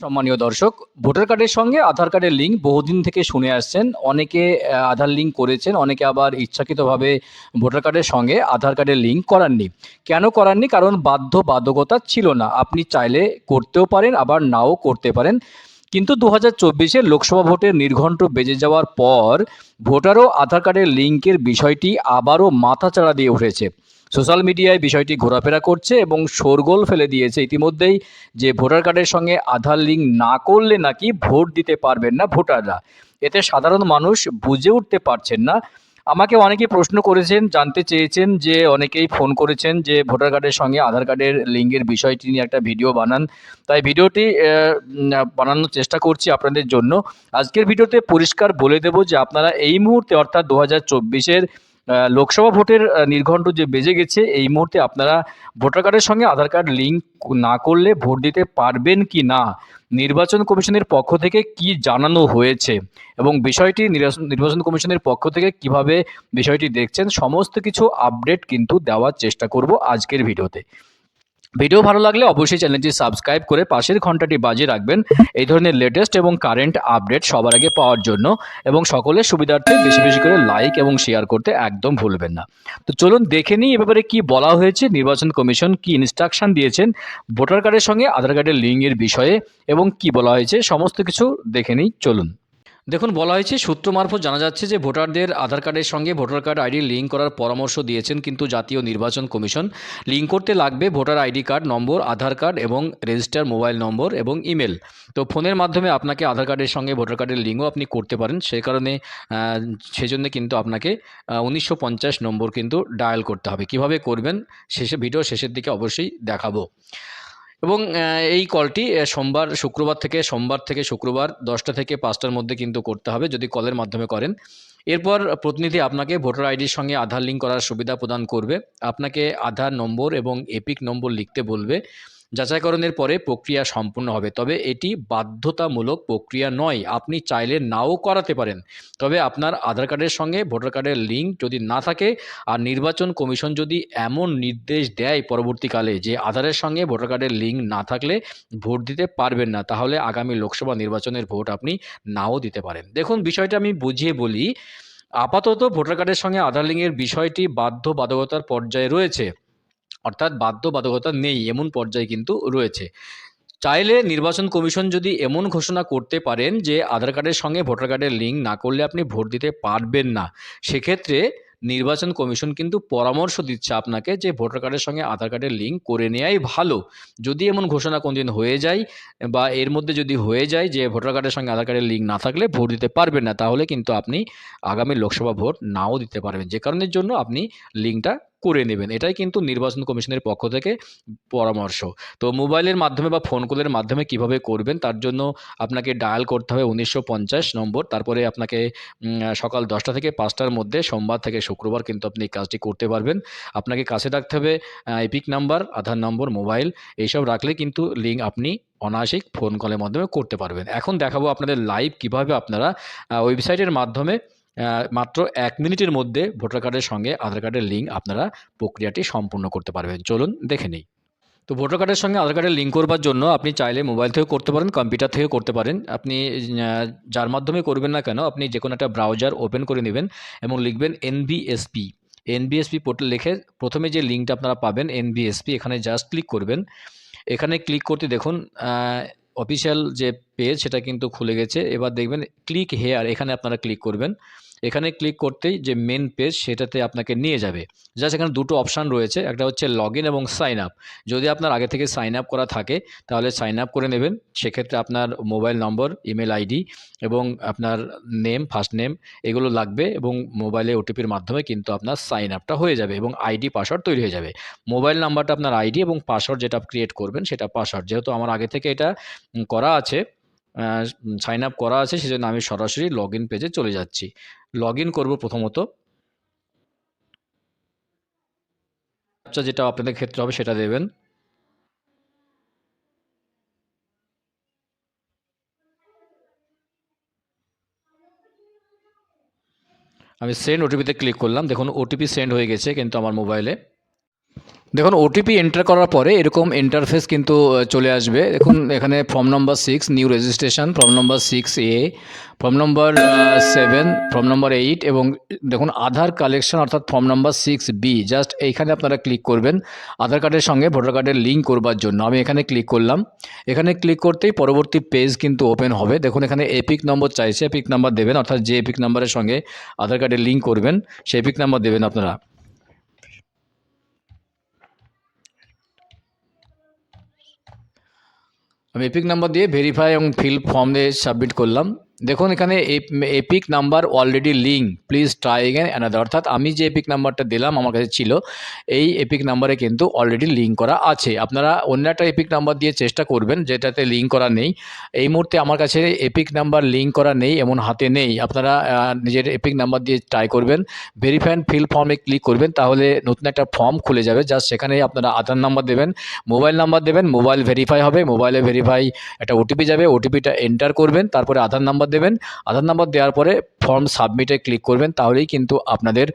সম্মানীয় দর্শক, ভোটার কার্ডের সঙ্গে আধার কার্ডের লিঙ্ক বহুদিন থেকে শুনে আসছেন। অনেকে আধার লিঙ্ক করেছেন, অনেকে আবার ইচ্ছাকৃতভাবে ভোটার কার্ডের সঙ্গে আধার কার্ডের লিঙ্ক করাননি। কেন করাননি? কারণ বাধ্য বাধ্যকতা ছিল না। আপনি চাইলে করতেও পারেন, আবার নাও করতে পারেন। কিন্তু দু হাজার লোকসভা ভোটের নির্ঘণ্ট বেজে যাওয়ার পর ভোটারও আধার কার্ডের লিঙ্কের বিষয়টি আবারও মাথাচাড়া দিয়ে উঠেছে। সোশ্যাল মিডিয়ায় বিষয়টি ঘোরাফেরা করছে এবং শোরগোল ফেলে দিয়েছে। ইতিমধ্যেই যে ভোটার কার্ডের সঙ্গে আধার লিঙ্ক না করলে নাকি ভোট দিতে পারবেন না ভোটাররা। এতে সাধারণ মানুষ বুঝে উঠতে পারছেন না। আমাকে অনেকেই প্রশ্ন করেছেন, জানতে চেয়েছেন যে অনেকেই ফোন করেছেন যে ভোটার কার্ডের সঙ্গে আধার কার্ডের লিঙ্কের বিষয়টি নিয়ে একটা ভিডিও বানান। তাই ভিডিওটি বানানোর চেষ্টা করছি আপনাদের জন্য। আজকের ভিডিওতে পরিষ্কার বলে দেব যে আপনারা এই মুহূর্তে অর্থাৎ দু হাজার লোকসভা ভোটের নির্ঘণ্ট যে বেজে গেছে, এই মুহূর্তে আপনারা ভোটার কার্ডের সঙ্গে আধার কার্ড লিঙ্ক না করলে ভোট দিতে পারবেন কি না? নির্বাচন কমিশনের পক্ষ থেকে কি জানানো হয়েছে? এবং বিষয়টি নির্বাচন- কমিশনের পক্ষ থেকে কীভাবে বিষয়টি দেখছেন? সমস্ত কিছু আপডেট কিন্তু দেওয়ার চেষ্টা করব আজকের ভিডিওতে। ভিডিও ভালো লাগলে অবশ্যই চ্যানেলটি সাবস্ক্রাইব করে পাশের ঘন্টাটি বাজিয়ে রাখবেন। এই ধরনের লেটেস্ট এবং কারেন্ট আপডেট সবার আগে পাওয়ার জন্য এবং সকলের সুবিধার্থে বেশি বেশি করে লাইক এবং শেয়ার করতে একদম ভুলবেন না। তো চলুন দেখে নিই এ ব্যাপারে কি বলা হয়েছে। নির্বাচন কমিশন কি ইনস্ট্রাকশন দিয়েছেন? ভোটার কার্ডের সঙ্গে আধার কার্ডের লিঙ্কের বিষয়ে এবং কি বলা হয়েছে? সমস্ত কিছু দেখে নিই। চলুন। দেখুন, বলা হয়েছে সূত্র মারফত জানা যাচ্ছে যে ভোটারদের আধার কার্ডের সঙ্গে ভোটার কার্ড আইডি লিঙ্ক করার পরামর্শ দিয়েছেন কিন্তু জাতীয় নির্বাচন কমিশন। লিঙ্ক করতে লাগবে voter ID card number, Aadhaar card এবং রেজিস্টার মোবাইল নম্বর এবং ইমেল। তো ফোনের মাধ্যমে আপনাকে আধার কার্ডের সঙ্গে ভোটার কার্ডের লিঙ্কও আপনি করতে পারেন। সেই কারণে সেজন্য কিন্তু আপনাকে উনিশশো পঞ্চাশ নম্বর কিন্তু ডায়াল করতে হবে। কীভাবে করবেন, শেষে, ভিডিও শেষের দিকে অবশ্যই দেখাবো। এবং এই কলটি সোমবার, শুক্রবার থেকে, সোমবার থেকে শুক্রবার দশটা থেকে পাঁচটার মধ্যে কিন্তু করতে হবে যদি কলের মাধ্যমে করেন। এরপর প্রতিনিধি আপনাকে ভোটার আইডির সঙ্গে আধার লিঙ্ক করার সুবিধা প্রদান করবে। আপনাকে আধার নম্বর এবং এপিক নম্বর লিখতে বলবে। যাচাইকরণের পরে প্রক্রিয়া সম্পূর্ণ হবে। তবে এটি বাধ্যতামূলক প্রক্রিয়া নয়, আপনি চাইলে নাও করাতে পারেন। তবে আপনার আধার কার্ডের সঙ্গে ভোটার কার্ডের লিঙ্ক যদি না থাকে আর নির্বাচন কমিশন যদি এমন নির্দেশ দেয় পরবর্তীকালে যে আধারের সঙ্গে ভোটার কার্ডের লিঙ্ক না থাকলে ভোট দিতে পারবেন না, তাহলে আগামী লোকসভা নির্বাচনের ভোট আপনি নাও দিতে পারেন। দেখুন, বিষয়টা আমি বুঝিয়ে বলি। আপাতত ভোটার কার্ডের সঙ্গে আধার লিঙ্কের বিষয়টি বাধ্যবাধকতার পর্যায়ে রয়েছে। অর্থাৎ বাধ্যবাধকতা নেই এমন পর্যায়ে কিন্তু রয়েছে। চাইলে নির্বাচন কমিশন যদি এমন ঘোষণা করতে পারেন যে আধার কার্ডের সঙ্গে ভোটার কার্ডের লিঙ্ক না করলে আপনি ভোট দিতে পারবেন না, সেক্ষেত্রে নির্বাচন কমিশন কিন্তু পরামর্শ দিচ্ছে আপনাকে যে ভোটার কার্ডের সঙ্গে আধার কার্ডের লিঙ্ক করে নেওয়াই ভালো। যদি এমন ঘোষণা কোনদিন হয়ে যায় বা এর মধ্যে যদি হয়ে যায় যে ভোটার কার্ডের সঙ্গে আধার কার্ডের লিঙ্ক না থাকলে ভোট দিতে পারবেন না, তাহলে কিন্তু আপনি আগামী লোকসভা ভোট নাও দিতে পারবেন। যে কারণের জন্য আপনি লিঙ্কটা করে নেবেন। এটাই কিন্তু নির্বাচন কমিশনের পক্ষ থেকে পরামর্শ। তো মোবাইলের মাধ্যমে বা ফোন কলের মাধ্যমে কীভাবে করবেন, তার জন্য আপনাকে ডায়াল করতে হবে উনিশশো পঞ্চাশ নম্বর। তারপরে আপনাকে সকাল দশটা থেকে পাঁচটার মধ্যে সোমবার থেকে শুক্রবার কিন্তু আপনি এই কাজটি করতে পারবেন। আপনাকে কাছে রাখতে হবে EPIC number Aadhaar number mobile এইসব রাখলে কিন্তু লিঙ্ক আপনি অনায়াসিক ফোন কলের মাধ্যমে করতে পারবেন। এখন দেখাবো আপনাদের লাইভ কীভাবে আপনারা ওয়েবসাইটের মাধ্যমে মাত্র এক মিনিটের মধ্যে ভোটার কার্ডের সঙ্গে আধার কার্ডের লিঙ্ক আপনারা প্রক্রিয়াটি সম্পূর্ণ করতে পারবেন। চলুন দেখে নিই। তো ভোটার কার্ডের সঙ্গে আধার কার্ডের লিঙ্ক করবার জন্য আপনি চাইলে মোবাইল থেকেও করতে পারেন কম্পিউটার থেকেও করতে পারেন। আপনি যার মাধ্যমে করবেন না কেন, আপনি যে কোনো একটা ব্রাউজার ওপেন করে নেবেন এবং লিখবেন এনবিএসপি এনবিএসপি পোর্টাল লিখে প্রথমে যে লিঙ্কটা আপনারা পাবেন এনবিএসপি এখানে জাস্ট ক্লিক করবেন। এখানে ক্লিক করতে দেখুন অফিসিয়াল যে পেজ সেটা কিন্তু খুলে গেছে। এবার দেখবেন ক্লিক হেয়ার এখানে আপনারা ক্লিক করবেন। এখানে ক্লিক করতেই যে মেন পেজ সেটাতে আপনাকে নিয়ে যাবে। জাস্ট এখানে দুটো অপশান রয়েছে, একটা হচ্ছে লগ এবং সাইন আপ যদি আপনার আগে থেকে সাইন আপ করা থাকে, তাহলে সাইন আপ করে নেবেন। সেক্ষেত্রে আপনার মোবাইল নম্বর ইমেল আইডি এবং আপনার নেম ফার্স্ট নেম এগুলো লাগবে এবং মোবাইলে ওটিপির মাধ্যমে কিন্তু আপনার সাইন আপটা হয়ে যাবে এবং আইডি পাসওয়ার্ড তৈরি হয়ে যাবে। মোবাইল নাম্বারটা আপনার আইডি এবং পাসওয়ার্ড যেটা ক্রিয়েট করবেন, সেটা পাসওয়ার্ড যেহেতু আমার আগে থেকে এটা করা আছে সাইন আপ করা আছে, সেজন্য আমি সরাসরি লগ ইন পেজে চলে যাচ্ছি। লগ ইন করব প্রথমত। আচ্ছা যেটা আপনাদের ক্ষেত্রে হবে সেটা দেবেন। আমি সেন্ড ওটিপিতে ক্লিক করলাম। দেখুন ওটিপি সেন্ড হয়ে গেছে কিন্তু আমার মোবাইলে দেখুন ওটিপি এন্টার করার পরে এরকম ইন্টারফেস কিন্তু চলে আসবে। দেখুন, এখানে form number six new registration form number six A form number seven form number eight এবং দেখুন, আধার কালেকশন অর্থাৎ form number six B just এইখানে আপনারা ক্লিক করবেন। আধার কার্ডের সঙ্গে ভোটার কার্ডের লিঙ্ক করবার জন্য আমি এখানে ক্লিক করলাম। এখানে ক্লিক করতেই পরবর্তী পেজ কিন্তু ওপেন হবে। দেখুন, এখানে এপিক নম্বর চাইছে এপিক নাম্বার দেবেন, অর্থাৎ যে এপিক নাম্বারের সঙ্গে আধার কার্ডের লিঙ্ক করবেন, সেই এপিক নাম্বার দেবেন আপনারা। আমি এপিক নাম্বার দিয়ে ভেরিফাই এবং ফিল ফর্ম দিয়ে সাবমিট করলাম। দেখুন, এখানে EPIC number already link please try again another অর্থাৎ আমি যে এপিক নাম্বারটা দিলাম, আমার কাছে ছিল, এই এপিক নাম্বারে কিন্তু অলরেডি লিঙ্ক করা আছে। আপনারা অন্য একটা এপিক নাম্বার দিয়ে চেষ্টা করবেন, যেটাতে লিঙ্ক করা নেই। এই মুহূর্তে আমার কাছে এপিক নাম্বার লিঙ্ক করা নেই, এমন হাতে নেই। আপনারা নিজের এপিক নাম্বার দিয়ে ট্রাই করবেন। ভেরিফাই ফিল ফর্মে ক্লিক করবেন, তাহলে নতুন একটা ফর্ম খুলে যাবে। জাস্ট সেখানে আপনারা আধার নাম্বার দেবেন মোবাইল নাম্বার দেবেন মোবাইল ভেরিফাই হবে। মোবাইলে ভেরিফাই একটা ওটিপি যাবে ওটিপিটা এন্টার করবেন, তারপরে আধার নাম্বার দেবেন। আধার নাম্বার দেওয়ার পরে ফর্ম সাবমিটে ক্লিক করবেন, তাহলেই কিন্তু আপনাদের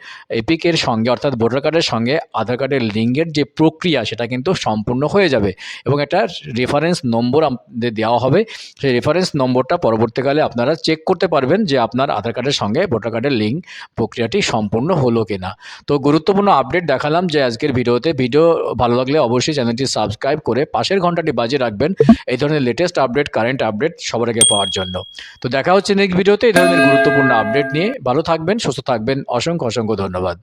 এপিকের সঙ্গে অর্থাৎ ভোটার কার্ডের সঙ্গে আধার কার্ডের লিঙ্কের যে প্রক্রিয়া, সেটা কিন্তু সম্পূর্ণ হয়ে যাবে এবং একটা রেফারেন্স নম্বর আপনাদের দেওয়া হবে। সেই রেফারেন্স নম্বরটা পরবর্তীকালে আপনারা চেক করতে পারবেন যে আপনার আধার কার্ডের সঙ্গে ভোটার কার্ডের লিঙ্ক প্রক্রিয়াটি সম্পূর্ণ হলো কিনা। তো গুরুত্বপূর্ণ আপডেট দেখালাম যে আজকের ভিডিওতে। ভিডিও ভালো লাগলে অবশ্যই চ্যানেলটি সাবস্ক্রাইব করে পাশের ঘন্টাটি বাজিয়ে রাখবেন এই ধরনের লেটেস্ট আপডেট কারেন্ট আপডেট সবার আগে পাওয়ার জন্য। তো দেখা হচ্ছে নেক্সট ভিডিওতে। এই ধরনের গুরুত্বপূর্ণ আপডেট নিয়ে ভালো থাকবেন সুস্থ থাকবেন। অসংখ্য অসংখ্য ধন্যবাদ।